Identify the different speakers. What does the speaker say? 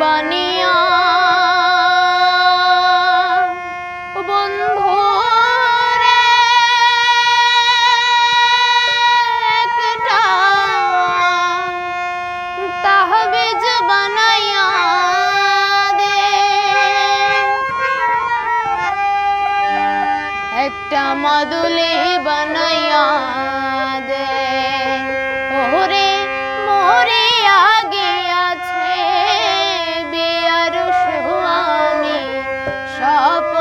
Speaker 1: বানিয়া বন্ধু তাহবিজ বানাইয়া দে। একটা মাদুলি বানাইয়া সপ